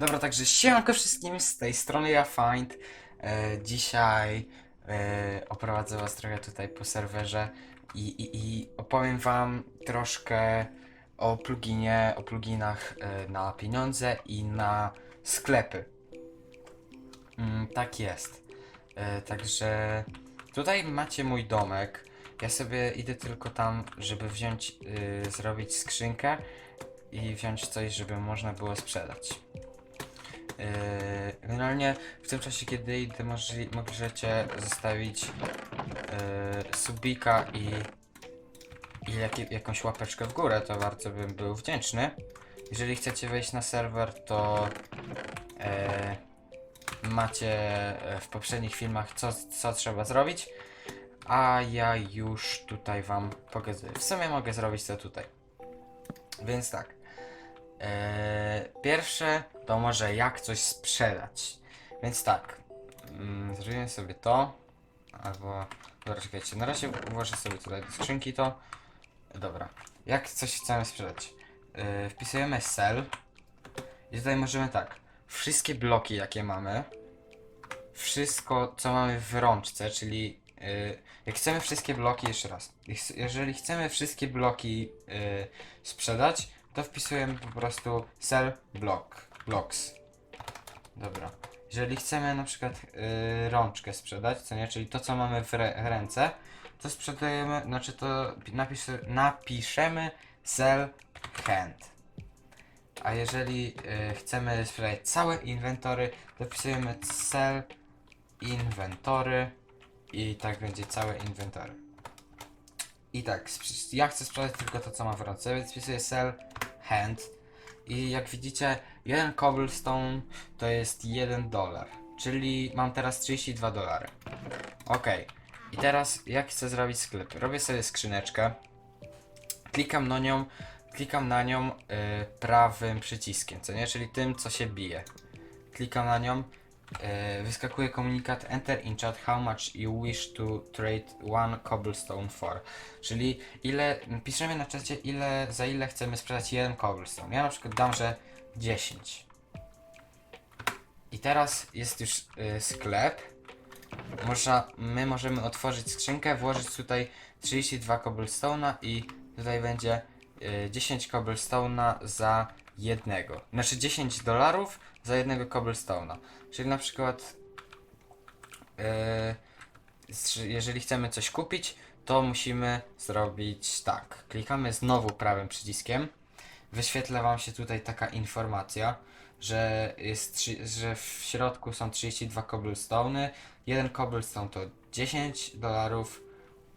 Dobra, także siemanko wszystkim, z tej strony ja Find. E, dzisiaj e, oprowadzę was trochę tutaj po serwerze i, i, i opowiem wam troszkę o pluginie, o pluginach e, na pieniądze i na sklepy. Mm, tak jest. E, także tutaj macie mój domek. Ja sobie idę tylko tam, żeby wziąć, y, zrobić skrzynkę i wziąć coś, żeby można było sprzedać. Yy, Generalnie w tym czasie, kiedy idę, możecie zostawić yy, subika i, i jak, jakąś łapeczkę w górę, to bardzo bym był wdzięczny. Jeżeli chcecie wejść na serwer, to yy, macie e, w poprzednich filmach, co, co trzeba zrobić, a ja już tutaj wam pokazuję. W sumie mogę zrobić to tutaj. Więc tak. Eee, pierwsze to może jak coś sprzedać. Więc tak. Mm, zrobimy sobie to. Albo. Dobra, czekajcie. Na razie włożę sobie tutaj do skrzynki to. Dobra. Jak coś chcemy sprzedać? Eee, wpisujemy sell. I tutaj możemy tak. Wszystkie bloki jakie mamy. Wszystko co mamy w rączce, czyli yy, jak chcemy wszystkie bloki, jeszcze raz. Jeżeli chcemy wszystkie bloki yy, sprzedać, to wpisujemy po prostu sell block, blocks. Dobra. Jeżeli chcemy na przykład yy, rączkę sprzedać, co nie, czyli to co mamy w, ręce, to sprzedajemy, znaczy to pi- napisz, napiszemy sell hand. A jeżeli yy, chcemy sprzedać całe inwentory, to wpisujemy sell inwentory i tak będzie całe inwentory. I tak, ja chcę sprzedać tylko to, co mam w ręce, więc wpisuję sell hand. I jak widzicie, jeden cobblestone to jest 1 dolar. Czyli mam teraz 32 dolary. Ok. I teraz jak chcę zrobić sklep? Robię sobie skrzyneczkę. Klikam na nią, klikam na nią y, prawym przyciskiem, co nie? Czyli tym, co się bije. Klikam na nią, y, wyskakuje komunikat Enter in chat how much you wish to trade one cobblestone for. Czyli ile, piszemy na czacie ile, za ile chcemy sprzedać jeden cobblestone. Ja na przykład dam, że 10. I teraz jest już y, sklep. Można, my możemy otworzyć skrzynkę, włożyć tutaj 32 cobblestone'a i tutaj będzie y, 10 cobblestone'a za jednego. Znaczy 10 dolarów za jednego cobblestone'a. Czyli na przykład y, z- jeżeli chcemy coś kupić, to musimy zrobić tak. Klikamy znowu prawym przyciskiem. Wyświetla Wam się tutaj taka informacja, że, jest, że w środku są 32 cobblestone'y. Jeden cobblestone to 10 dolarów.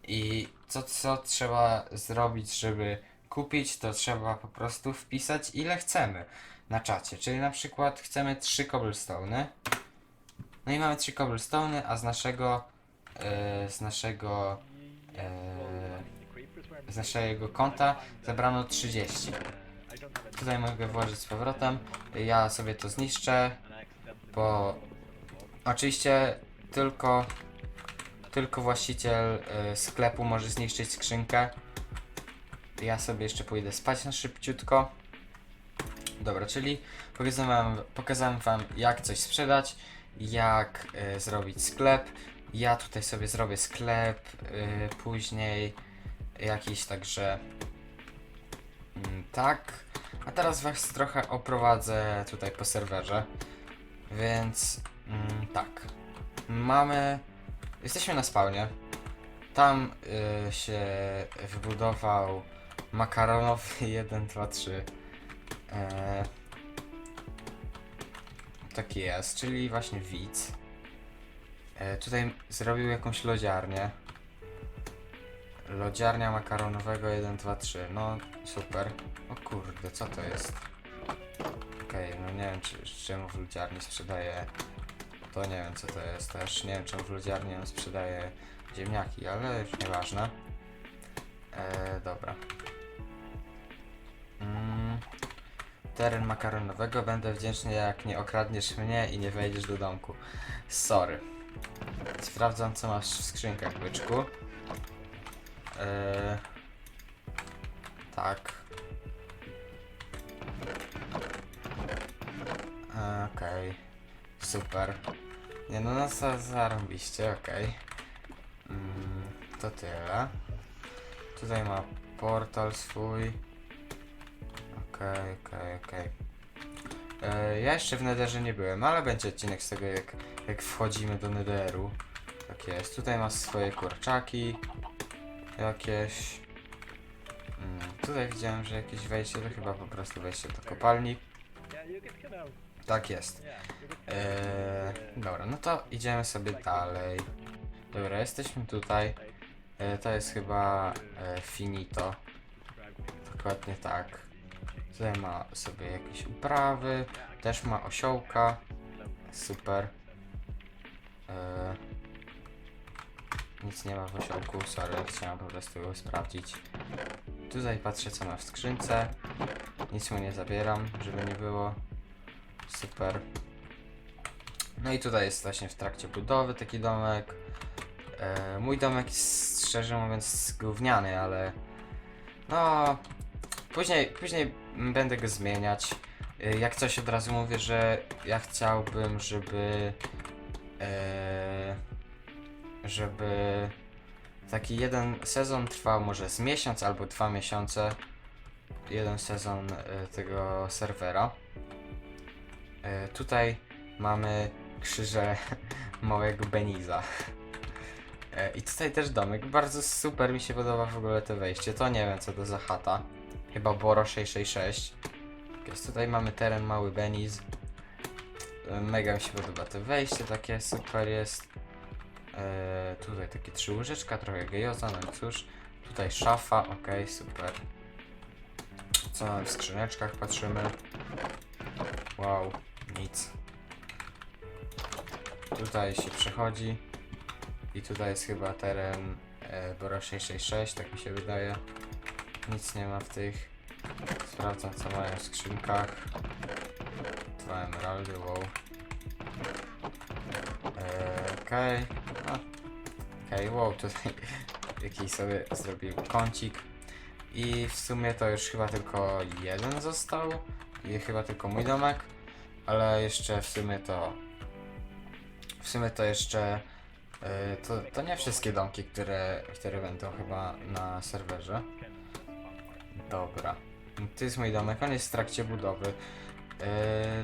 I co, co trzeba zrobić, żeby kupić, to trzeba po prostu wpisać ile chcemy na czacie. Czyli na przykład chcemy 3 cobblestone'y. No i mamy 3 cobblestone'y, a z naszego e, z naszego e, z naszego konta zebrano 30. Tutaj mogę włożyć z powrotem. Ja sobie to zniszczę, bo oczywiście tylko tylko właściciel e, sklepu może zniszczyć skrzynkę. Ja sobie jeszcze pójdę spać na szybciutko. Dobra, czyli pokazałem wam, pokazałem wam jak coś sprzedać, jak e, zrobić sklep. Ja tutaj sobie zrobię sklep, e, później jakiś także mm, tak. A teraz was trochę oprowadzę tutaj po serwerze. Więc mm, tak. Mamy. Jesteśmy na spawnie. Tam y, się wybudował makaronowy 1, 2, 3. E, taki jest, czyli właśnie widz. E, tutaj zrobił jakąś lodziarnię. Lodziarnia makaronowego 1, 2, 3. No super. O kurde, co to jest? Okej, no nie wiem czy, czemu w lodziarni sprzedaje. To nie wiem co to jest też. Nie wiem czemu w lodziarni on sprzedaje ziemniaki, ale już nieważne. E, dobra. Teren makaronowego. Będę wdzięczny jak nie okradniesz mnie i nie wejdziesz do domku. Sorry. Sprawdzam co masz w skrzynkach, byczku. E, tak. Okej, super. Nie no, no za, zarąbiście, okej. Mm, to tyle. Tutaj ma portal swój. Okej, okej, okej. E, Ja jeszcze w Netherze nie byłem, ale będzie odcinek z tego jak, jak wchodzimy do Netheru. Tak jest. Tutaj ma swoje kurczaki. Jakieś. Mm, tutaj widziałem, że jakieś wejście to chyba po prostu wejście do kopalni. Tak jest. Eee, dobra, no to idziemy sobie dalej. Dobra, jesteśmy tutaj. E, to jest chyba e, finito. Dokładnie tak. Tutaj ma sobie jakieś uprawy. Też ma osiołka. Super. E, nic nie ma w osiołku, sorry, chciałem po prostu go sprawdzić. Tutaj patrzę co ma w skrzynce. Nic mu nie zabieram, żeby nie było. Super. No i tutaj jest właśnie w trakcie budowy taki domek. E, mój domek jest szczerze mówiąc gówniany, ale no później, później będę go zmieniać. E, jak coś od razu mówię, że ja chciałbym, żeby e, żeby taki jeden sezon trwał może z miesiąc albo dwa miesiące. Jeden sezon e, tego serwera. E, tutaj mamy krzyże małego Beniza. I tutaj też domek. Bardzo super mi się podoba w ogóle to wejście. To nie wiem co to za chata. Chyba Boro 666. Jest tutaj mamy teren mały Beniz. E, Mega mi się podoba to wejście, takie super jest. E, tutaj takie trzy łyżeczka, trochę gejoza, no i cóż. Tutaj szafa, ok, super. Co mamy w skrzyneczkach, patrzymy. Wow, nic. Tutaj się przechodzi. I tutaj jest chyba teren e, Bora 666, tak mi się wydaje. Nic nie ma w tych. Sprawdzam co mają w skrzynkach. Dwa emeraldy, wow. E, Okej. Okej, wow, tutaj jakiś sobie zrobił kącik. I w sumie to już chyba tylko jeden został. I chyba tylko mój domek. Ale jeszcze w sumie to. W sumie to jeszcze. e, to, to nie wszystkie domki, które, które będą chyba na serwerze. Dobra. To jest mój domek, on jest w trakcie budowy. Yy,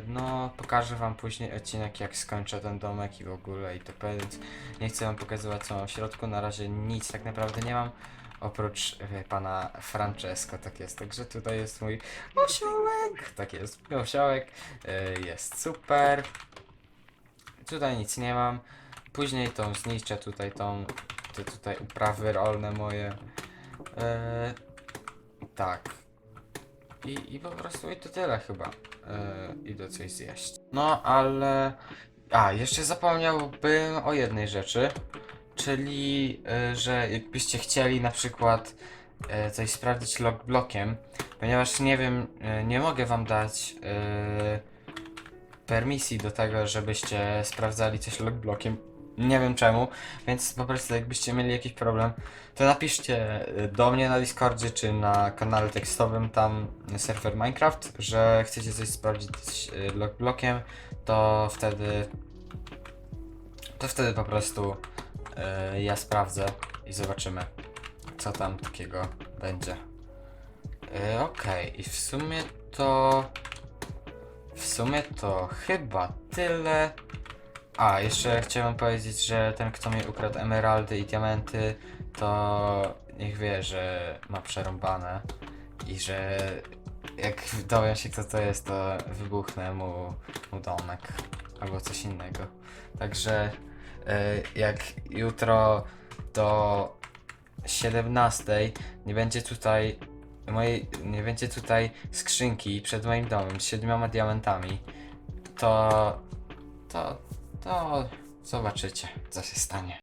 no, pokażę wam później odcinek, jak skończę ten domek i w ogóle i to więc nie chcę wam pokazywać co mam w środku, na razie nic tak naprawdę nie mam, oprócz wie, pana Francesco, tak jest, także tutaj jest mój osiołek, tak jest, mój osiołek, yy, jest super, tutaj nic nie mam, później tą zniszczę tutaj tą, te tutaj uprawy rolne moje, yy, tak, i, I po prostu i to tyle chyba. Yy, idę coś zjeść. No ale. A, jeszcze zapomniałbym o jednej rzeczy. Czyli, yy, że jakbyście chcieli na przykład yy, coś sprawdzić logblokiem, ponieważ nie wiem, yy, nie mogę wam dać yy, permisji do tego, żebyście sprawdzali coś logblokiem. Nie wiem czemu, więc po prostu jakbyście mieli jakiś problem, to napiszcie y, do mnie na Discordzie czy na kanale tekstowym tam serwer Minecraft, że chcecie coś sprawdzić y, logblokiem, to wtedy to wtedy po prostu y, ja sprawdzę i zobaczymy co tam takiego będzie. Y, Okej, i w sumie to w sumie to chyba tyle. A, jeszcze chciałem powiedzieć, że ten, kto mi ukradł emeraldy i diamenty, to niech wie, że ma przerąbane i że jak dowiem się, kto to jest, to wybuchnę mu, mu domek albo coś innego. Także e, jak jutro do 17 nie będzie tutaj mojej, nie będzie tutaj skrzynki przed moim domem z siedmioma diamentami, to to to zobaczycie, co się stanie.